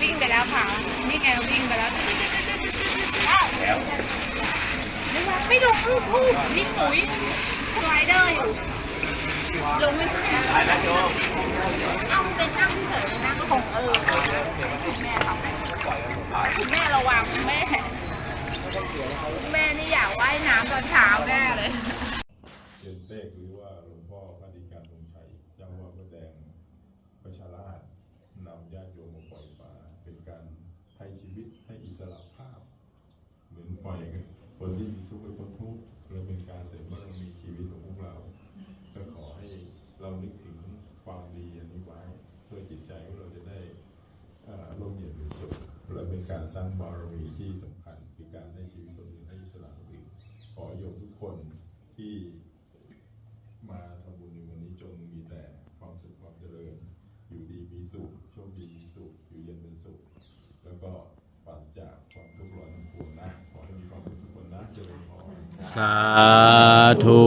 วิ่งไปแล้วค่ะนี่ไงวิ่งไปแล้วแล้วไม่ลงลูกลูกนี่ปุ๋ยสไลเดอร์อยู่ลงไม่ได้ไปแล้วโยมเอาเป็นนั่งเฉยๆนั่งคงเออแม่ทำให้คุณแม่ระวังแม่แม่นี่อยากว่ายน้ำตอนเช้าแน่เลยเจนเตหรือว่าหลวงพ่อพระดิการธงชัยเจ้าว่าพระแดงประชาราชนำญาติโยมมาปล่อยปลาเป็นการ ให้ชีวิตให้อิสระภาพ เหมือนปล่อยคนที่มีทุกข์ไปพ้นทุกข์และเป็นการเสริมบารมีชีวิตของพวกเรา ก็ขอให้เรานึกถึงความดีอันนี้ไว้เพื่อจิตใจของเราจะได้ร่มเย็นเป็นสุขและเป็นการสร้างบารมีที่สำคัญคือการให้ชีวิตคนอื่นให้อิสระคนอื่นขอโยมทุกคนที่มาทำบุญในวันนี้จงมีแต่ความสุขความเจริญ อยู่ดีมีสุข โชคดีมีสุข อยู่เย็นเป็นสุข แล้วก็ปราศจากความทุกข์ร้อนทั้งปวงนะขอให้มีความสุขทุกคนนะเจริญพรสาธุ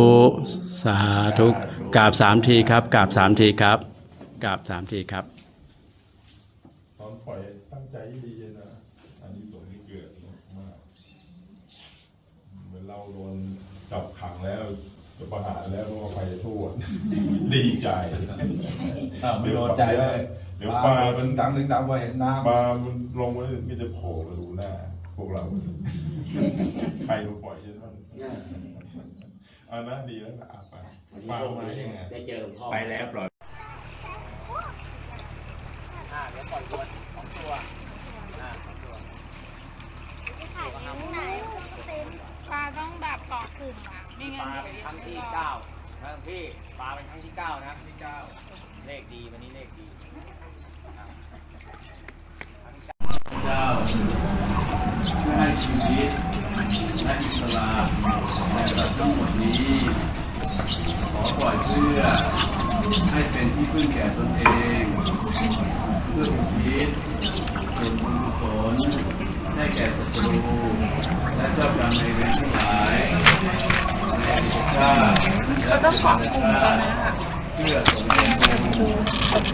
สาธุกราบสามทีครับกราบสามทีครับกราบสามทีครับตอนปล่อยตั้งใจให้ดีนะอันนี้สงส์ที่เกิดมากเหมือนเราโดนจับขังแล้วจะประหารแล้วก็ไปโทษดีใจ อ่าไม่โดนใจเลย เดี๋ยวปลาถึมันงดังถึงดังว่าเห็นน้ำปลามันลงไว้ก็จะโผล่มาดูหน้าพวกเราใครรู้ปล่อยใช่ไหมอันนั้นดีแล้วนะอะไปปลามายังไงได้เจอหลวงพ่อไปแล้วปล่อยอ่าเดี๋ยวปล่อยตัวสองตัวอ่าสองตัวปลาต้องแบบเกาะกลุ่มอะไม่ปงั้นลาเดี๋ยวเป็นครั้งที่เก้าครั้งที่ปลาเป็นครั้งที่เก้านะที่เก้าเลขดีวันนี้เลขดี เจ้าให้ชีวิตและอิสระแก่สัตว์ทั้งหมดนี้ ขอปล่อยเพื่อให้เป็นที่พึ่งแก่ตนเอง เพื่ออุทิศส่วนบุญกุศลให้แก่ศัตรูและเจ้ากรรมในเวรทั้งหลายในอดีตชาติเขาต้องเกาะกลุ่มกันนะค่ะเพื่อสมบูรณ์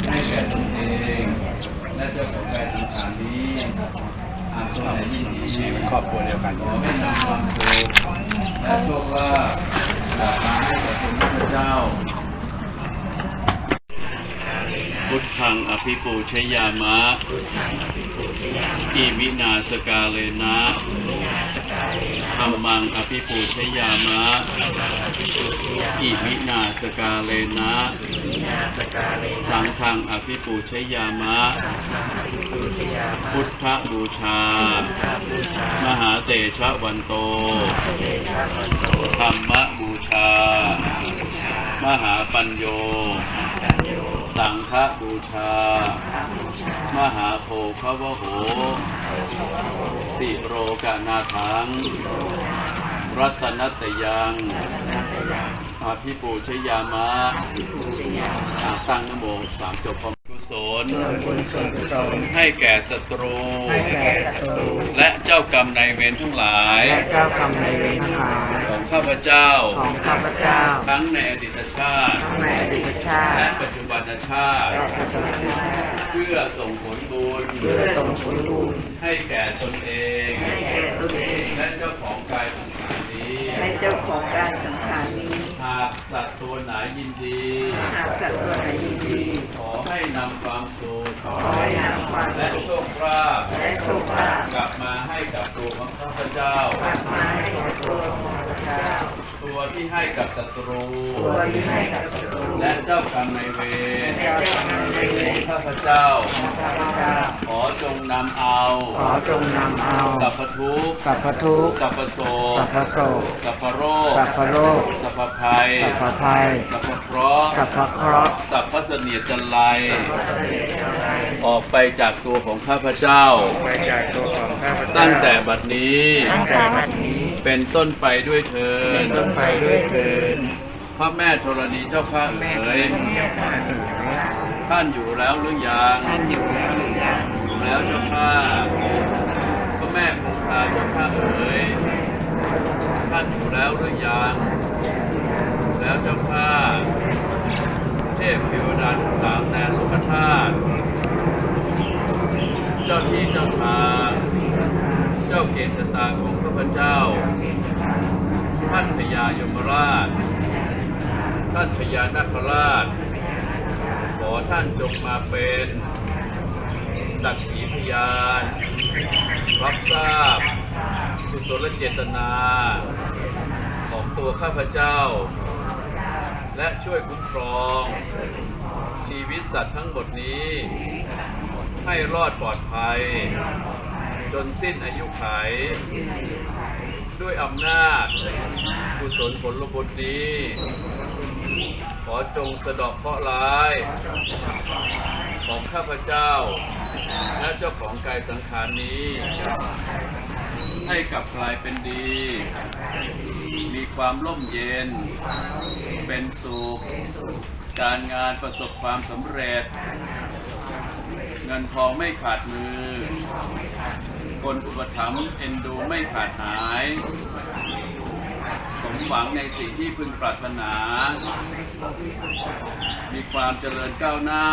ให้แก่ตนเอง และเจ้าของกายสังขารนี้อาจจะยินดีครอบครัวเดียวกันขอให้นำความสุขและโชคลาภกลับมาให้กับคุณพระเจ้า พุทธังอภิปูชยามะอิมินาสกาเลนะ ธรรมังอภิปูชยามะ อิวินาสกาเลนะ สังฆังอภิปูชยามะ พุทธบูชา มหาเตชะวันโต ธรรมบูชา มหาปัญโย สังฆบูชา มหาโพภวโหติโรกานาทัง รัตนัตยังอาภิปูชยามะอ่าตั้งนโมสามจบพร้อมกุ ศลให้แก่ศัตรู และเจ้ากรรมนายเวรทั้งหลายและเจ้ากรรมนายเวรทั้งหลายของข้าพเจ้าของข้าพเจ้า ทั้งในอดีตชาติทั้งในอดีตชาและติปัจจุบันชาติและปัจจุบันชาติเพื่อส่งผลบุญเพื่อส่งผลบุญให้แก่ตนเองให้แก่ตนเองและเจ้าของกายสังขารนี้และเจ้าของการสังขารนี้หากสัตว์ตัวไหนยินดีหากสัตว์ตัวไหนยินดี ขอให้นำความสุขขอให้นำความและโชคลาภและโชคลาภกลับมาให้กับตัวของข้าพเจ้ากลับมาให้กับตัวของข้าพเจ้า ตัวที่ให้กับศัตรูตัวที่ให้กับศัตรูและเจ้ากรรมนายเวรและเจ้ากรรมนายเวรของข้าพเจ้า นำเอาขอจงนำเอาสัพพทุกข์สัพพทุกข์สัพพโสสัพพโสกสัพพโรคสัพพโรคสัพพภัยสัพพภัยสัพพเคราะห์สัพพเคราะห์สัพพเสนียดจันไรออกไปจากตัวของข้าพเจ้าไปจากตัวของข้าพเจ้า ตั้งแต่บัดนี้ตั้งแต่บัดนี้เป็นต้นไปด้วยเธอเป็นต้นไปด้วยเถิดพระแม่ธรณีเจ้าข้าแม่เอ๋เอ๋ยยเจ้าข้าเอ๋ยท่านอยู่แล้วหรือยังท่านอยู่แล้วหรือยังอยู่ แล้วเจ้าข้าพระแม่คงคาเจ้าข้าเอ๋ยท่านอยู่แล้วหรือยังแล้วเจ้าข้าเทพเทวดาทั้งสามแสนลูกธาตุเจ้าที่เกณฑ์ชะตาของข้าพเจ้า ท่านพญายมราช ท่านพญานาคราช ขอท่านจงมาเป็น สักขีพยาน รับทราบกุศลเจตนา ของตัวข้าพเจ้า และช่วยคุ้มครอง ชีวิตสัตว์ทั้งหมดนี้ ให้รอดปลอดภัย จนสิ้นอายุไข ด้วยอำนาจกุศลผลบุญนี้ ขอจงสะดอกเคราะห์ร้าย ของข้าพเจ้า และเจ้าของกายสังขารนี้ ให้กลับกลายเป็นดี มีความร่มเย็น เป็นสุข การงานประสบความสำเร็จ เงินทองไม่ขาดมือ คนอุปถัมภ์เอ็นดูไม่ขาดหาย สมหวังในสิ่งที่พึงปรารถนา มีความเจริญก้าวหน้า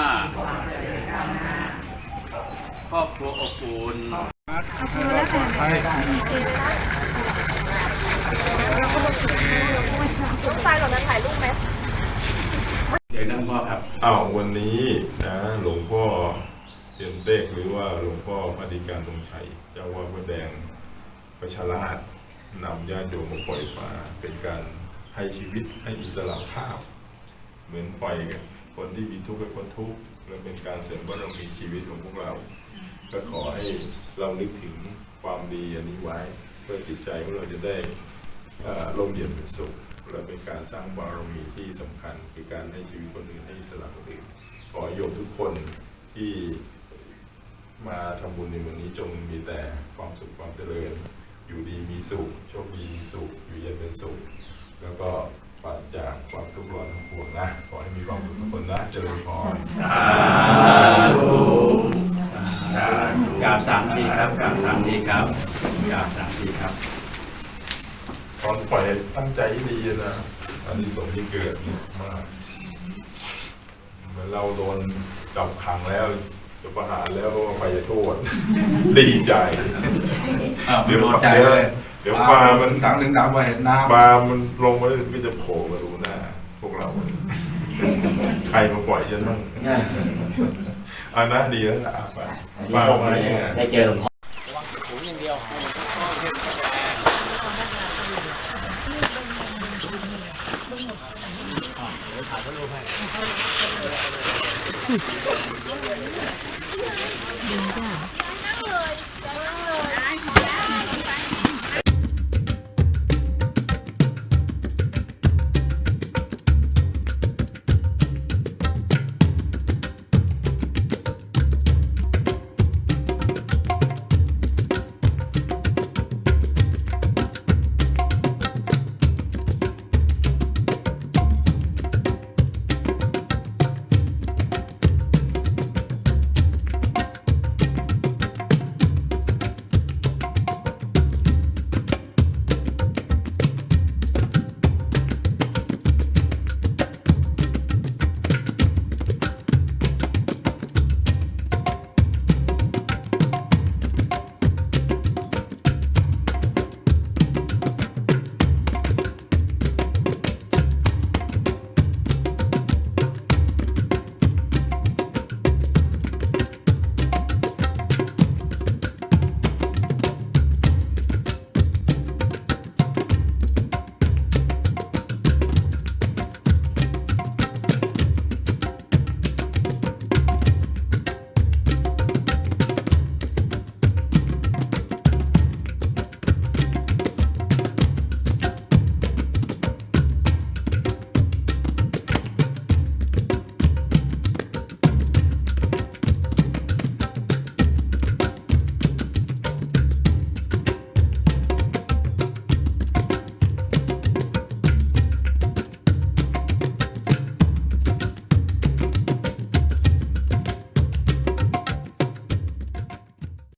ครอบครัวอบอุ่นลูกชายหล่นนั้นถ่ายรูปไหมเดี๋ยวนั่งพ่อครับ อ้าววันนี้นะหลวงพ่อเทียนเตกหรือว่าหลวงพ่อพระดิการตรงชัย เจ้าว่าพระแดงประชาราชนำญาติโยมมาปล่อยปลาเป็นการให้ชีวิตให้อิสระภาพ เหมือนปล่อย คนที่มีทุกข์ให้พ้นทุกข์และเป็นการเสริมบารมีชีวิตของพวกเรา ก็ขอให้เรานึกถึงความดีอันนี้ไว้เพื่อจิตใจของเราจะได้ร่มเย็นเป็นสุขและเป็นการสร้างบารมีที่สำคัญ คือการให้ชีวิตคนอื่นให้สระคนอื่นขอโยมทุกคนที่มาทำบุญในวันนี้จงมีแต่ความสุขความเจริญ อยู่ดีมีสุขโชคดีมีสุขอยู่เย็นเป็นสุข แล้วก็ ปราศจากความทุกข์ร้อนทั้งปวงนะ ขอให้มีความสุขทุกคนนะ เจริญพรกราบสามทีครับกราบสามทีครับกราบสามทีครับ ตอนปล่อยตั้งใจให้ดีนะอันนี้สงส์ที่เกิดนี่มากเหมือนเราโดนจับขังแล้วจะประหารแล้วก็ไปโทษ ดีใจ อ้าวไม่โดนใจเลย เดี๋ยวปลามันครั้งหนึ่งน้ำว่าเห็นน้ปลามันลงมาก็จะโผล่มาดูหน้า พวกเรา ใครมาปล่อยฉันบ้างอันนะดีแล้วนะอะไปปลาไปยังไงได้เจอหลวงพ่อระวังถุงอย่างเดียวนั่งเลย